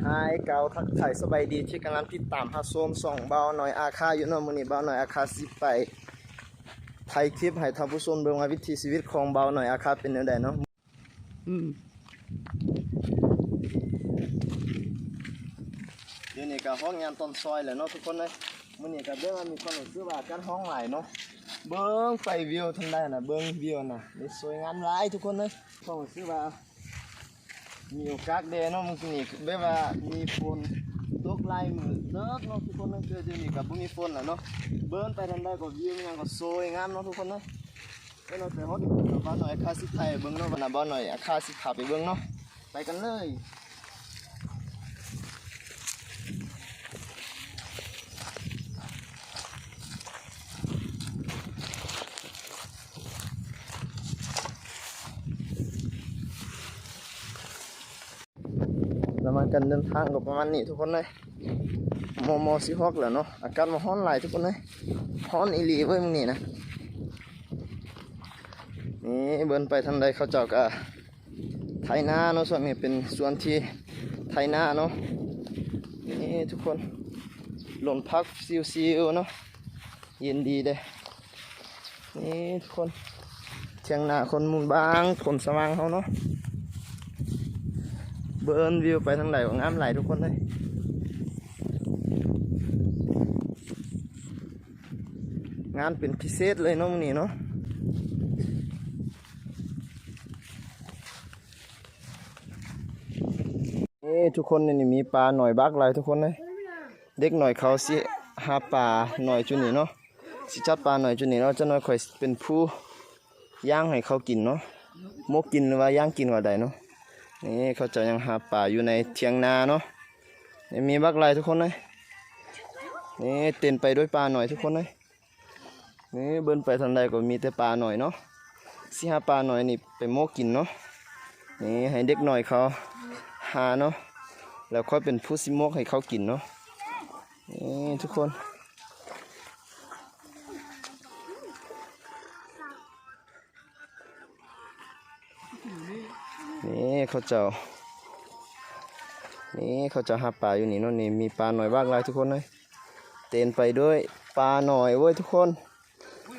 ไฮเกาทักทายสบายดีที่กำลังติดตามหาโซมส่องเบาหน่อยอาคาอยู่เนาะมื้อนี้เบาหน่อยอาคาสิไปถ่ายคลิปให้ท่านผู้ชมเบิ่งว่าวิถีชีวิตของเบาหน่อยอาคาเป็นแนวใดเนาะอืมเดี๋ยวนี้ก็ห้องยามต้นซอยแหละเนาะทุกคนเลยมื้อนี้ก็เบิ่งว่ามีคนรู้สึกว่าการห้องหลายเนาะเบิ่งไปวิวทางใดน่ะเบิ่งวิวน่ะนี่สวยงามหลายทุกคนเลยความรู้สึกว่า มีโอกาสเดเนาะมึงนี่แบบว่ามีฝนตกไล่มือเลิกเนาะทุกคนนั่นคือเดี๋ยวนี้กับบ่มีฝนแหละเนาะเบิ้นไปทางใดก็วิวมันยังก็สวยงามเนาะทุกคนเนาะเอ้ยเนาะแต่ฮอดบ้านหน่อยอาคาสิไทยเบิ้งเนาะบ้านบ้านหน่อยอาคาสิพาไปเบิ้งเนาะไปกันเลย มันกันเดินทางก็ประมาณนี้ทุกคนเลยมอมอสิฮอกแหล้วเนาะอากาศมาฮ้อนหลายทุกคนเลยฮ้อนอีหลีเว้ยมึงนี่นะนี่เบินไปทางใดเขาเจ้าก็ไถนาเนาะส่วนนี้เป็นส่วนที่ไถนาเนาะนี่ทุกคนหล่นพักซิวๆเนาะเย็นดีเด้นี่ทุกคนเทียงนาคนมุนบางผลสว่างเขาเนาะ เบิร์นวิวไปทางไหนก็งามไหลทุกคนเลยงานเป็นพิเศษเลยน้อนี้เนาะนี่ทุกคนนี่มีปลาหน่อยบักหลทุกคนเลยเด็กหน่อยเขาสิหาปลาหน่อยจุนี่เนาะสิจัดปลาหน่อยจุนี่เนาะจะหน้อยข่อยเป็นผู้ย่างให้เขากินเนาะมกกินหรือว่าย่างกินว่าใดเนาะ นี่เขาจะยังหาป่าอยู่ในเทียงนาเนาะนี่มีบักลายทุกคนเลยนี่เต้นไปด้วยปลาหน่อยทุกคนเลยนี่เบิ้นไปทางใดก็มีแต่ปลาหน่อยเนาะสิหาปลาหน่อยนี่ไปโมกินเนาะนี่ให้เด็กหน่อยเขาหาเนาะแล้วค่อยเป็นผู้สิโมกให้เขากินเนาะนี่ทุกคน นี่เขาเจ้า นี่เขาจะหาปลาอยู่นี่นาะนี่มีปลาหน่อยบ้างหลยทุกคนเลยเต้นไปด้วยปลาหน่อยเว้ยทุกคน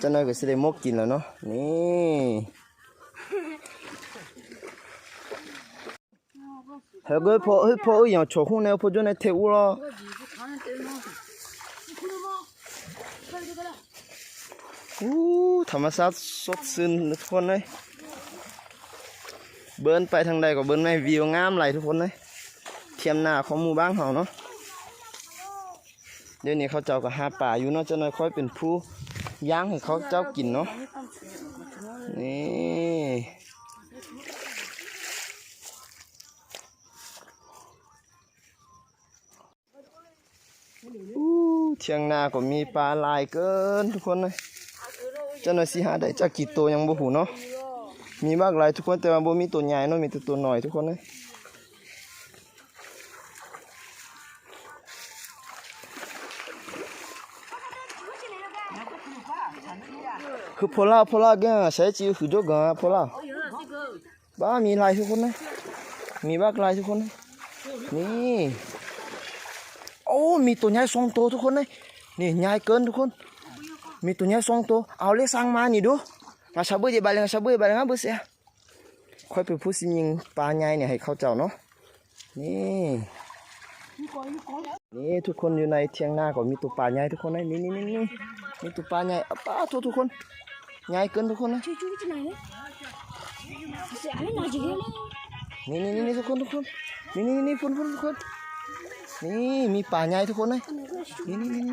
จะน้อยก็สิได้มกกินแล้วเนาะนี่เฮ้ยก็พอเฮ้ยพออย่างโชว์หุ่นเนี่ยพอจนในเทวละอู้ธรรมชาติสดชื่นทุกคนเลย เบิร์นไปทางใดก็เบิร์นไม่วิวงามไหลยทุกคนเลยเทียมหน้าของหมู่บ้านเขาเนาะเดี๋ยวนี้เขาเจ้าก็หาป่าอยู่เนาะจะน้อยค่อยเป็นผู้ย่างให้เขาเจ้ากินเนาะนี่อู้เทียงนาก็มีปลาลายเกินทุกคนเลยเจ้าหน่อยสิหาได้จักกี่ตัวยังบ่หูเนาะ มีมากหลายทุกคนแต่ว่าบ่มีตัวใหญ่เนาะมีแต่ตัวน้อยทุกคนเลยคือพอลาพอลาแกใช้จิวคือจกกันพอลาบ้ามีลายทุกคนนะมีบ้ากลายทุกคนนะนี่โอ้มีตัวใหญ่สองตัวทุกคนเลยนี่ใหญ่เกินทุกคน มีตัวใหญ่สองตัวเอาเล็กสั่งมานี่ดู มาชาเบอร์จะบาเลงชาเบอร์บาเลงอะเบอร์เสียค่อยไปพูดสิยิงปลาใหญ่เนี่ยให้เขาเจ้าเนาะนี่นี่ทุกคนอยู่ในเทียงหน้าก็มีตัวปลาใหญ่ทุกคนนี่นี่นี่นี่มีตัวปลาใหญ่ปลาตัวทุกคนใหญ่เกินทุกคนนะนี่นี่นี่ทุกคนทุกคนนี่นี่นี่พุ่นพุ่นทุกคนนี่มีป่าใหญ่ทุกคนเลยนี่นี่นี่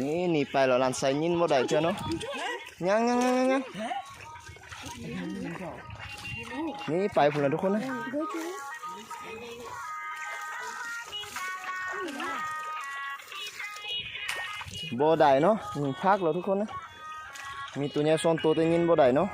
นี่นี่นี่ไปแล้วลานใส่ยินบ่ได้เจ้าเนาะยังยังยังยังยังนี่ไปพุ่นล้วทุกคนเลยบ่ได้เนาะมีพักแล้วทุกคนนะมีตัวใหญ่สองตัวแต่ยินบ่ได้เนาะ